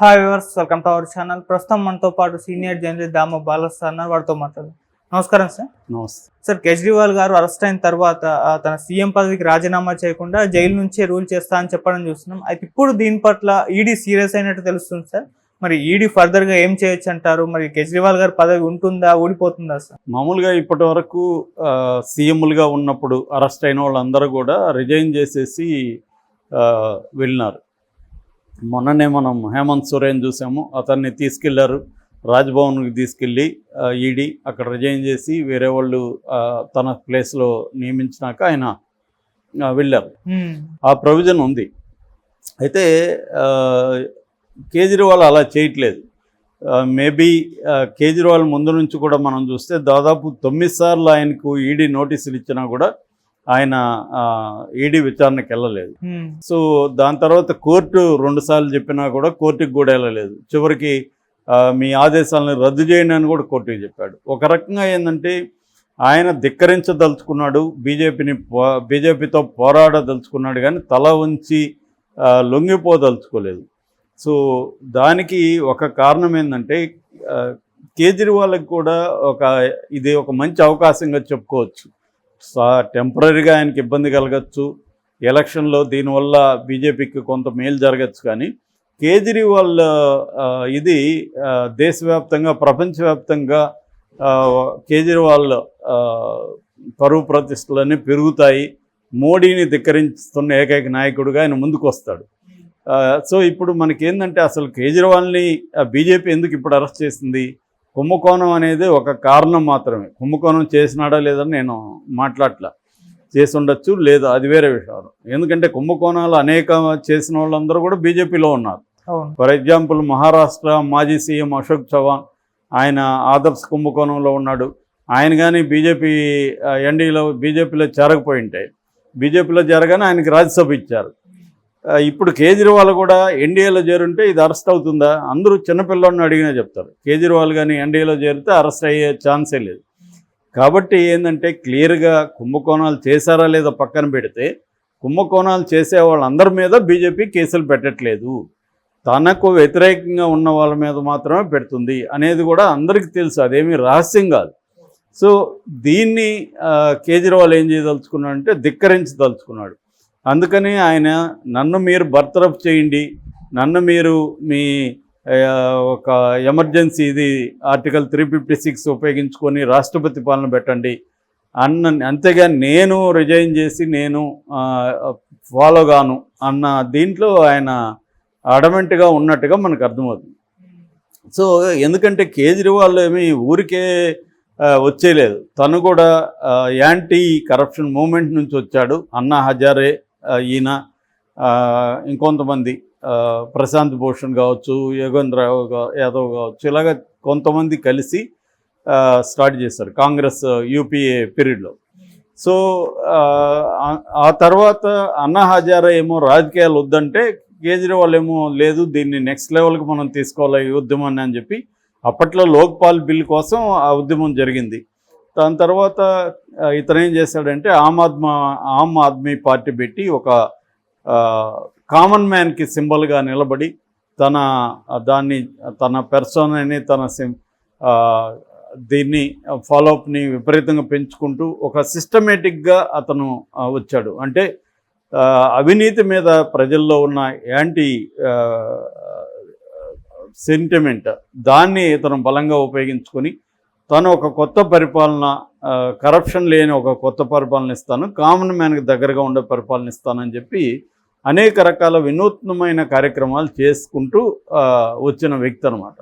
Hi viewers welcome to our channel ప్రస్తుతం మనతో పాటు సీనియర్ జర్నలిస్ట్ దామ బాలస్ అన్నారు వారితో మాట్లాడు నమస్కారం సార్. నమస్తే. సార్ కేజ్రీవాల్ గారు అరెస్ట్ అయిన తర్వాత తన సీఎం పదవికి రాజీనామా చేయకుండా జైలు నుంచే రూల్ చేస్తా అని చెప్పడం చూస్తున్నాం. అయితే ఇప్పుడు దీని పట్ల ఈడీ సీరియస్ అయినట్టు తెలుస్తుంది సార్. మరి ఈడీ ఫర్దర్గా ఏం చేయొచ్చు అంటారు? మరి కేజ్రీవాల్ గారి పదవి ఉంటుందా? ఊడిపోతుందా సార్? మామూలుగా ఇప్పటి వరకు సీఎంలుగా ఉన్నప్పుడు అరెస్ట్ అయిన వాళ్ళందరూ కూడా రిజైన్ చేసేసి వెళ్ళినారు. మొన్ననే మనం హేమంత్ సోరేన్ చూసాము. అతన్ని తీసుకెళ్ళారు. రాజ్భవన్కి తీసుకెళ్ళి ఈడీ అక్కడ రిజైన్ చేసి వేరే వాళ్ళు తన ప్లేస్లో నియమించినాక ఆయన వెళ్ళారు. ఆ ప్రొవిజన్ ఉంది. అయితే కేజ్రీవాల్ అలా చేయట్లేదు. మేబీ కేజ్రీవాల్ ముందు నుంచి కూడా మనం చూస్తే దాదాపు తొమ్మిది సార్లు ఆయనకు ఈడీ నోటీసులు ఇచ్చినా కూడా ఆయన ఈడీ విచారణకి వెళ్ళలేదు. సో దాని తర్వాత కోర్టు రెండుసార్లు చెప్పినా కూడా కోర్టుకి కూడా వెళ్ళలేదు. చివరికి మీ ఆదేశాలను రద్దు చేయండి అని కూడా కోర్టుకి చెప్పాడు. ఒక రకంగా ఏంటంటే ఆయన ధిక్కరించదలుచుకున్నాడు బీజేపీని బీజేపీతో పోరాడదలుచుకున్నాడు కానీ తల ఉంచి లొంగిపోదలుచుకోలేదు. సో దానికి ఒక కారణం ఏంటంటే కేజ్రీవాల్కి కూడా ఒక ఇది ఒక మంచి అవకాశంగా చెప్పుకోవచ్చు. టెంపరీగా ఆయనకి ఇబ్బంది కలగచ్చు. ఎలక్షన్లో దీనివల్ల బీజేపీకి కొంత మేలు జరగచ్చు కానీ కేజ్రీవాల్ ఇది దేశవ్యాప్తంగా ప్రపంచవ్యాప్తంగా కేజ్రీవాల్ పరువు ప్రతిష్టలన్నీ పెరుగుతాయి. మోడీని ధిక్కరిస్తున్న ఏకైక నాయకుడిగా ఆయన ముందుకు వస్తాడు సో ఇప్పుడు మనకేందంటే అసలు కేజ్రీవాల్ని బీజేపీ ఎందుకు ఇప్పుడు అరెస్ట్ చేసింది? కుంభకోణం అనేది ఒక కారణం మాత్రమే. కుంభకోణం చేసినాడా లేదని నేను మాట్లాడట్లా. చేసి ఉండొచ్చు లేదు అది వేరే విషయం. ఎందుకంటే కుంభకోణాలు అనేక చేసిన వాళ్ళందరూ కూడా బీజేపీలో ఉన్నారు. ఫర్ ఎగ్జాంపుల్ మహారాష్ట్ర మాజీ సీఎం అశోక్ చవాన్ ఆయన ఆదర్శ్ కుంభకోణంలో ఉన్నాడు. ఆయన కానీ బీజేపీ ఎన్డీలో బీజేపీలో చేరకపోయి ఉంటాయి బీజేపీలో చేరగానే ఆయనకి రాజ్యసభ ఇచ్చారు. ఇప్పుడు కేజ్రీవాల్ కూడా ఎన్డీఏలో చేరుంటే ఇది అరెస్ట్ అవుతుందా? అందరూ చిన్నపిల్లని అడిగినా చెప్తారు. కేజ్రీవాల్ కానీ ఎన్డీఏలో చేరితే అరెస్ట్ అయ్యే ఛాన్సే లేదు. కాబట్టి ఏంటంటే క్లియర్గా కుంభకోణాలు చేశారా లేదా పక్కన పెడితే కుంభకోణాలు చేసే వాళ్ళందరి మీద బీజేపీ కేసులు పెట్టట్లేదు. తనకు వ్యతిరేకంగా ఉన్న వాళ్ళ మీద మాత్రమే పెడుతుంది అనేది కూడా అందరికీ తెలుసు. అదేమీ రహస్యం కాదు. సో దీన్ని కేజ్రీవాల్ ఏం చేయదలుచుకున్నాడు అంటే ధిక్కరించదలుచుకున్నాడు. అందుకని ఆయన నన్ను మీరు బర్తరఫ్ చేయండి. నన్ను మీరు మీ ఒక ఎమర్జెన్సీ ఇది ఆర్టికల్ త్రీ ఫిఫ్టీ సిక్స్ ఉపయోగించుకొని రాష్ట్రపతి పాలన పెట్టండి. అన్న అంతేగా నేను రిజైన్ చేసి నేను ఫాలో గాను అన్న దీంట్లో ఆయన అడమెంట్గా ఉన్నట్టుగా మనకు అర్థమవుతుంది. సో ఎందుకంటే కేజ్రీవాల్ ఏమి ఊరికే వచ్చేయలేదు. తను కూడా యాంటీ కరప్షన్ మూమెంట్ నుంచి వచ్చాడు. అన్నా హజారే ఈయన ఇంకొంతమంది ప్రశాంత్ భూషణ్ కావచ్చు యోగేంద్ర యాదవ్ కావచ్చు ఇలాగ కొంతమంది కలిసి స్టార్ట్ చేశారు కాంగ్రెస్ యూపీఏ పీరియడ్లో. సో ఆ, ఆ తర్వాత అన్నా హజారా ఏమో రాజకీయాలు వద్దంటే కేజ్రీవాల్ ఏమో లేదు దీన్ని నెక్స్ట్ లెవెల్కి మనం తీసుకోవాలి ఈ ఉద్యమాన్ని అని చెప్పి అప్పట్లో లోక్పాల్ బిల్ కోసం ఆ ఉద్యమం జరిగింది. దాని తర్వాత ఇతను ఏం చేశాడంటే ఆమ్ ఆద్మా ఆమ్ ఆద్మీ పార్టీ పెట్టి ఒక కామన్ మ్యాన్కి సింబల్గా నిలబడి తన దాన్ని తన పెర్సోనని తన సిం దీన్ని ఫాలోఅప్ని విపరీతంగా పెంచుకుంటూ ఒక సిస్టమేటిక్గా అతను వచ్చాడు. అంటే అవినీతి మీద ప్రజల్లో ఉన్న యాంటీ సెంటిమెంట్ దాన్ని ఇతను బలంగా ఉపయోగించుకొని తను ఒక కొత్త పరిపాలన కరప్షన్ లేని ఒక కొత్త పరిపాలన ఇస్తాను. కామన్ మ్యాన్కి దగ్గరగా ఉండే పరిపాలన ఇస్తానని చెప్పి అనేక రకాల వినూత్నమైన కార్యక్రమాలు చేసుకుంటూ వచ్చిన వ్యక్తి అనమాట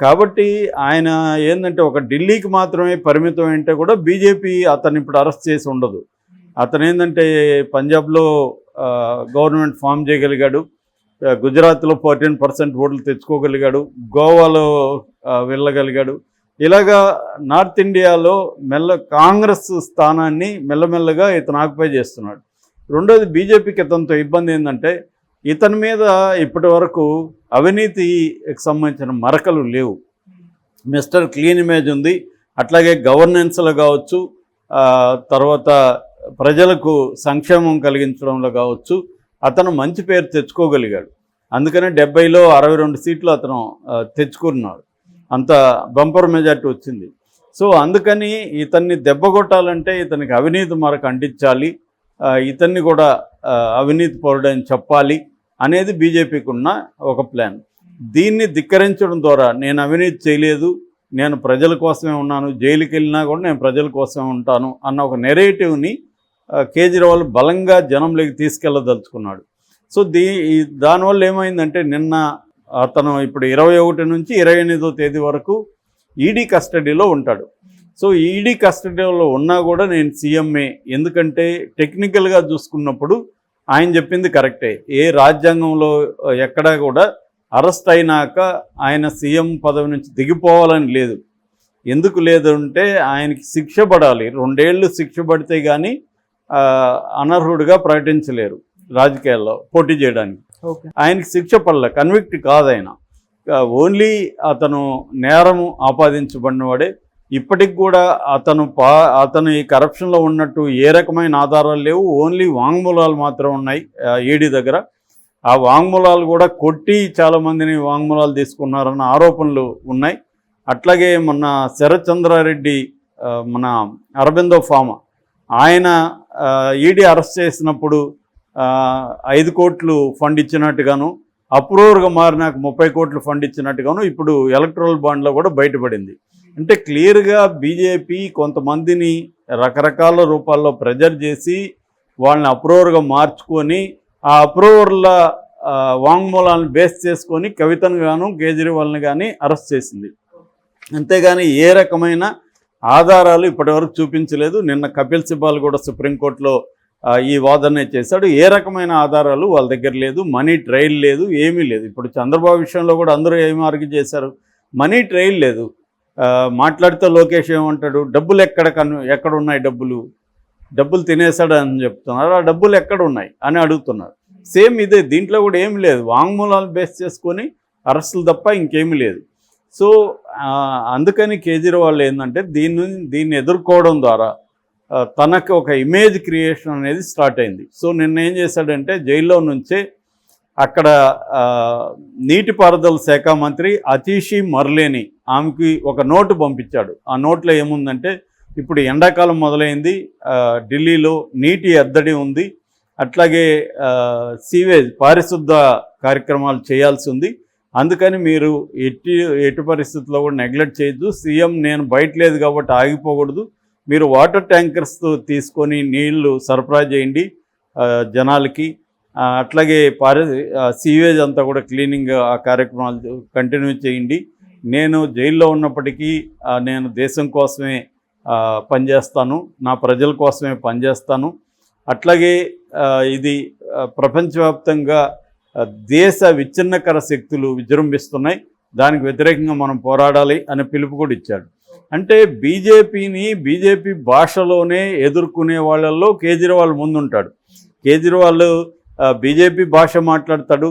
కాబట్టి ఆయన ఏంటంటే ఒక ఢిల్లీకి మాత్రమే పరిమితం అంటే కూడా బీజేపీ అతన్ని ఇప్పుడు అరెస్ట్ చేసి ఉండదు. అతను ఏంటంటే పంజాబ్లో గవర్నమెంట్ ఫామ్ చేయగలిగాడు. గుజరాత్లో ఫోర్టీన్ పర్సెంట్ ఓట్లు తెచ్చుకోగలిగాడు. గోవాలో వెళ్ళగలిగాడు. ఇలాగా నార్త్ ఇండియాలో మెల్ల కాంగ్రెస్ స్థానాన్ని మెల్లమెల్లగా ఇతను ఆక్యుపై చేస్తున్నాడు. రెండోది బీజేపీకి ఇతనితో ఇబ్బంది ఏంటంటే ఇతని మీద ఇప్పటి వరకు అవినీతికి సంబంధించిన మరకలు లేవు. మిస్టర్ క్లీన్ ఇమేజ్ ఉంది అట్లాగే గవర్నెన్స్లో కావచ్చు తర్వాత ప్రజలకు సంక్షేమం కలిగించడంలో కావచ్చు అతను మంచి పేరు తెచ్చుకోగలిగాడు. అందుకనే డెబ్బైలో అరవై రెండు సీట్లు అతను తెచ్చుకున్నాడు. అంత బంపర్ మెజార్టీ వచ్చింది. సో అందుకని ఇతన్ని దెబ్బ కొట్టాలంటే ఇతనికి అవినీతి మరకు అంటించాలి. ఇతన్ని కూడా అవినీతి పౌరుడని చెప్పాలి అనేది బీజేపీకి ఉన్న ఒక ప్లాన్. దీన్ని ధిక్కరించడం ద్వారా నేను అవినీతి చేయలేదు నేను ప్రజల కోసమే ఉన్నాను జైలుకి వెళ్ళినా కూడా నేను ప్రజల కోసమే ఉంటాను అన్న ఒక నెరేటివ్ని కేజ్రీవాల్ బలంగా జనంలోకి తీసుకెళ్ళదలుచుకున్నాడు. సో దీ దానివల్ల ఏమైందంటే నిన్న అతను ఇప్పుడు ఇరవై ఒకటి నుంచి ఇరవై ఎనిమిదో తేదీ వరకు ఈడీ కస్టడీలో ఉంటాడు. సో ఈడీ కస్టడీలో ఉన్నా కూడా నేను సీఎంఏ. ఎందుకంటే టెక్నికల్గా చూసుకున్నప్పుడు ఆయన చెప్పింది కరెక్టే. ఏ రాజ్యాంగంలో ఎక్కడా కూడా అరెస్ట్ అయినాక ఆయన సీఎం పదవి నుంచి దిగిపోవాలని లేదు. ఎందుకు లేదు అంటే ఆయనకి శిక్ష పడాలి. రెండేళ్ళు శిక్ష పడితే కానీ అనర్హుడిగా ప్రకటించలేరు రాజకీయాల్లో పోటీ చేయడానికి. ఆయనకి శిక్ష పడలే. కన్విక్ట్ కాదు ఆయన. ఓన్లీ అతను నేరము ఆపాదించబడినవాడే. ఇప్పటికి కూడా అతను పా అతను ఈ కరప్షన్లో ఉన్నట్టు ఏ రకమైన ఆధారాలు లేవు. ఓన్లీ వాంగ్మూలాలు మాత్రం ఉన్నాయి ఈడీ దగ్గర. ఆ వాంగ్మూలాలు కూడా కొట్టి చాలామందిని వాంగ్మూలాలు తీసుకున్నారన్న ఆరోపణలు ఉన్నాయి. అట్లాగే మొన్న శరత్చంద్రారెడ్డి మన అరబిందో ఫామ ఆయన ఈడీ అరెస్ట్ చేసినప్పుడు ఐదు కోట్లు ఫండ్ ఇచ్చినట్టుగాను అప్రూవర్గా మారినాక ముప్పై కోట్లు ఫండ్ ఇచ్చినట్టుగాను ఇప్పుడు ఎలక్ట్రల్ బాండ్లో కూడా బయటపడింది. అంటే క్లియర్గా బీజేపీ కొంతమందిని రకరకాల రూపాల్లో ప్రెజర్ చేసి వాళ్ళని అప్రూవర్గా మార్చుకొని ఆ అప్రూవర్ల వాంగ్మూలాలను బేస్ చేసుకొని కవితను గాను కేజ్రీవాల్ని కానీ అరెస్ట్ చేసింది. అంతేగాని ఏ రకమైన ఆధారాలు ఇప్పటివరకు చూపించలేదు. నిన్న కపిల్ సిబాల్ కూడా సుప్రీంకోర్టులో ఈ వాదన చేశాడు. ఏ రకమైన ఆధారాలు వాళ్ళ దగ్గర లేదు. మనీ ట్రైల్ లేదు. ఏమీ లేదు. ఇప్పుడు చంద్రబాబు విషయంలో కూడా అందరూ ఏమి ఆర్గ్యూ చేశారు? మనీ ట్రైల్ లేదు. మాట్లాడితే లోకేష్ ఏమంటాడు? డబ్బులు ఎక్కడ కను ఎక్కడ ఉన్నాయి డబ్బులు? డబ్బులు తినేశాడు అని చెప్తున్నారు. ఆ డబ్బులు ఎక్కడ ఉన్నాయి? అని అడుగుతున్నారు. సేమ్ ఇదే. దీంట్లో కూడా ఏమి లేదు. వాంగ్మూలాలు బేస్ చేసుకొని అరెస్టులు తప్ప ఇంకేమీ లేదు. సో అందుకని కేజ్రీవాల్ ఏంటంటే దీన్ని దీన్ని ఎదుర్కోవడం ద్వారా తనకు ఒక ఇమేజ్ క్రియేషన్ అనేది స్టార్ట్ అయింది. సో నిన్న ఏం చేశాడంటే జైల్లో నుంచే అక్కడ నీటిపారుదల శాఖ మంత్రి అతీషి మర్లేని ఆమెకి ఒక నోటు పంపించాడు. ఆ నోట్లో ఏముందంటే ఇప్పుడు ఎండాకాలం మొదలైంది ఢిల్లీలో నీటి ఎద్దడి ఉంది అట్లాగే సీవేజ్ పారిశుద్ధ కార్యక్రమాలు చేయాల్సి ఉంది. అందుకని మీరు ఎట్టి ఎట్టి పరిస్థితుల్లో కూడా నెగ్లెక్ట్ చేయొద్దు. సీఎం నేను బయట లేదు కాబట్టి ఆగిపోకూడదు. మీరు వాటర్ ట్యాంకర్స్తో తీసుకొని నీళ్ళు సరఫరా చేయండి జనాలకి. అట్లాగే పారి సీవేజ్ అంతా కూడా క్లీనింగ్ ఆ కార్యక్రమాలు కంటిన్యూ చేయండి. నేను జైల్లో ఉన్నప్పటికీ నేను దేశం కోసమే పనిచేస్తాను నా ప్రజల కోసమే పనిచేస్తాను. అట్లాగే ఇది ప్రపంచవ్యాప్తంగా దేశ విచ్ఛిన్నకర శక్తులు విజృంభిస్తున్నాయి. దానికి వ్యతిరేకంగా మనం పోరాడాలి అనే పిలుపు కూడా ఇచ్చాడు. అంటే బీజేపీని బీజేపీ భాషలోనే ఎదుర్కొనే వాళ్ళల్లో కేజ్రీవాల్ ముందుంటాడు. కేజ్రీవాల్ బీజేపీ భాష మాట్లాడతాడు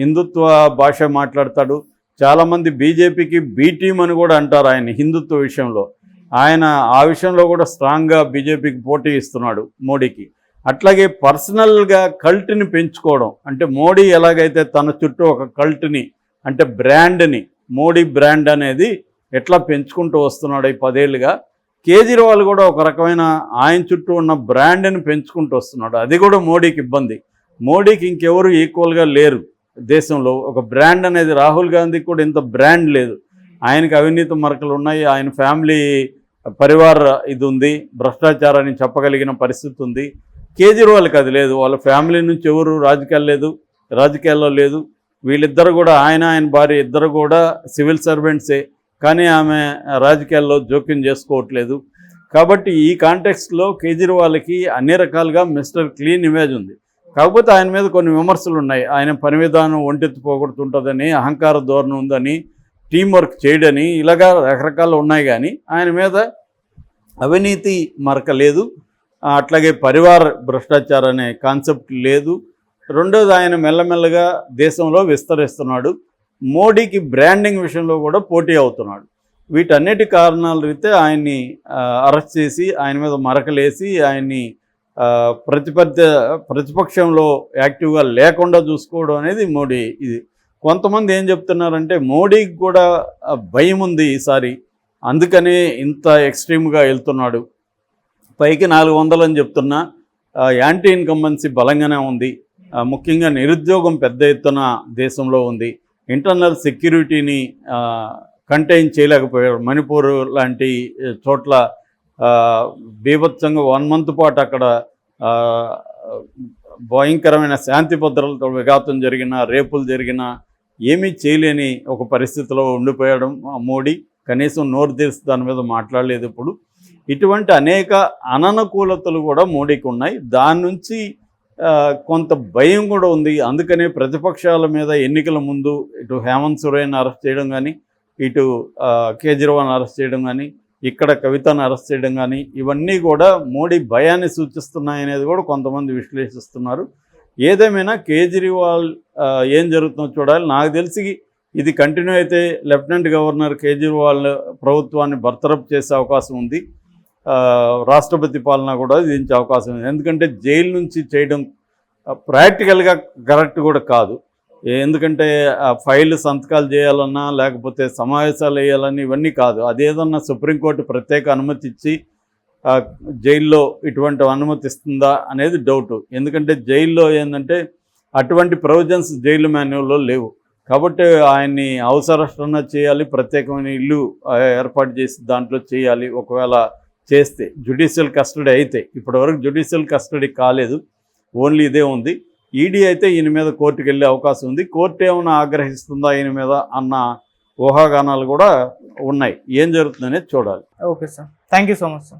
హిందుత్వ భాష మాట్లాడతాడు. చాలామంది బీజేపీకి బీ టీం అని కూడా అంటారు ఆయన హిందుత్వ విషయంలో. ఆయన ఆ విషయంలో కూడా స్ట్రాంగ్గా బీజేపీకి పోటీ ఇస్తున్నాడు మోడీకి. అట్లాగే పర్సనల్గా కల్ట్ని పెంచుకోవడం అంటే మోడీ ఎలాగైతే తన చుట్టూ ఒక కల్ట్ని అంటే బ్రాండ్ని మోడీ బ్రాండ్ అనేది ఎట్లా పెంచుకుంటూ వస్తున్నాడు ఈ పదేళ్ళుగా? కేజ్రీవాల్ కూడా ఒక రకమైన ఆయన చుట్టూ ఉన్న బ్రాండ్ని పెంచుకుంటూ వస్తున్నాడు. అది కూడా మోడీకి ఇబ్బంది. మోడీకి ఇంకెవరు ఈక్వల్గా లేరు దేశంలో. ఒక బ్రాండ్ అనేది రాహుల్ గాంధీకి కూడా ఇంత బ్రాండ్ లేదు. ఆయనకి అవినీతి మరకలు ఉన్నాయి. ఆయన ఫ్యామిలీ పరివార ఇది ఉంది. భ్రష్టాచారాన్ని చెప్పగలిగిన పరిస్థితి ఉంది. కేజ్రీవాల్కి అది లేదు. వాళ్ళ ఫ్యామిలీ నుంచి ఎవరు రాజకీయాలు లేదు రాజకీయాల్లో లేదు. వీళ్ళిద్దరు కూడా ఆయన ఆయన భార్య ఇద్దరు కూడా సివిల్ సర్వెంట్సే. కానీ ఆమె రాజకీయాల్లో జోక్యం చేసుకోవట్లేదు. కాబట్టి ఈ కాంటెక్స్ట్లో కేజ్రీవాల్కి అన్ని రకాలుగా మిస్టర్ క్లీన్ ఇమేజ్ ఉంది. కాకపోతే ఆయన మీద కొన్ని విమర్శలు ఉన్నాయి. ఆయన పని విధానం ఒంటెత్తు పోగొడుతుంటుందని అహంకార ధోరణి ఉందని టీం వర్క్ చేయడని ఇలాగా రకరకాలు ఉన్నాయి కానీ ఆయన మీద అవినీతి మరక లేదు. అట్లాగే పరివార భ్రష్టాచారం అనే కాన్సెప్ట్ లేదు. రెండోది ఆయన మెల్లమెల్లగా దేశంలో విస్తరిస్తున్నాడు. మోడీకి బ్రాండింగ్ విషయంలో కూడా పోటీ అవుతున్నాడు. వీటన్నిటి కారణాల రీతే ఆయన్ని అరెస్ట్ చేసి ఆయన మీద మరకలేసి ఆయన్ని ప్రతిపద్ద ప్రతిపక్షంలో యాక్టివ్గా లేకుండా చూసుకోవడం అనేది మోడీ ఇది. కొంతమంది ఏం చెప్తున్నారంటే మోడీకి కూడా భయం ఉంది ఈసారి. అందుకనే ఇంత ఎక్స్ట్రీమ్గా వెళ్తున్నాడు. పైకి నాలుగు వందలు అని చెప్తున్నా యాంటీ ఇన్కంబెన్సీ బలంగానే ఉంది. ముఖ్యంగా నిరుద్యోగం పెద్ద ఎత్తున దేశంలో ఉంది. ఇంటర్నల్ సెక్యూరిటీని కంటైన్ చేయలేకపోయారు మణిపూర్ లాంటి చోట్ల బీభత్సంగా వన్ మంత్ పాటు అక్కడ భయంకరమైన శాంతి భద్రతలతో విఘాతం జరిగిన రేపులు జరిగిన ఏమీ చేయలేని ఒక పరిస్థితిలో ఉండిపోయడం మోడీ. కనీసం నోరు తీసి దాని మీద మాట్లాడలేదు ఇప్పుడు. ఇటువంటి అనేక అననుకూలతలు కూడా మోడీకి ఉన్నాయి. దాని నుంచి కొంత భయం కూడా ఉంది. అందుకనే ప్రతిపక్షాల మీద ఎన్నికల ముందు ఇటు హేమంత్ సురేన్ అరెస్ట్ చేయడం కానీ ఇటు కేజ్రీవాల్ అరెస్ట్ చేయడం కానీ ఇక్కడ కవితను అరెస్ట్ చేయడం కానీ ఇవన్నీ కూడా మోడీ భయాన్ని సూచిస్తున్నాయనేది కూడా కొంతమంది విశ్లేషిస్తున్నారు. ఏదేమైనా కేజ్రీవాల్ ఏం జరుగుతుందో చూడాలి. నాకు తెలిసి ఇది కంటిన్యూ అయితే లెఫ్టినెంట్ గవర్నర్ కేజ్రీవాల్ ప్రభుత్వాన్ని బర్తరఫ్ చేసే అవకాశం ఉంది. రాష్ట్రపతి పాలన కూడా విధించే అవకాశం ఉంది. ఎందుకంటే జైలు నుంచి చేయడం ప్రాక్టికల్గా కరెక్ట్ కూడా కాదు. ఎందుకంటే ఆ ఫైల్ సంతకాలు చేయాలన్నా లేకపోతే సమావేశాలు వేయాలని ఇవన్నీ కాదు. అదేదన్నా సుప్రీంకోర్టు ప్రత్యేక అనుమతి ఇచ్చి జైల్లో ఇటువంటి అనుమతి ఇస్తుందా అనేది డౌట్. ఎందుకంటే జైల్లో ఏంటంటే అటువంటి ప్రొవిజన్స్ జైలు మాన్యువల్లో లేవు. కాబట్టి ఆయన్ని హౌస్ చేయాలి ప్రత్యేకమైన ఇల్లు ఏర్పాటు చేసి దాంట్లో చేయాలి. ఒకవేళ చేస్తే జ్యుడిషియల్ కస్టడీ అయితే ఇప్పటివరకు జ్యుడిషియల్ కస్టడీ కాలేదు ఓన్లీ ఇదే ఉంది. ఈడీ అయితే ఈయన మీద కోర్టుకు వెళ్ళే అవకాశం ఉంది. కోర్టు ఏమైనా ఆగ్రహిస్తుందా ఈయన మీద అన్న ఊహాగానాలు కూడా ఉన్నాయి. ఏం జరుగుతుందనేది చూడాలి. Okay sir thank you so much sir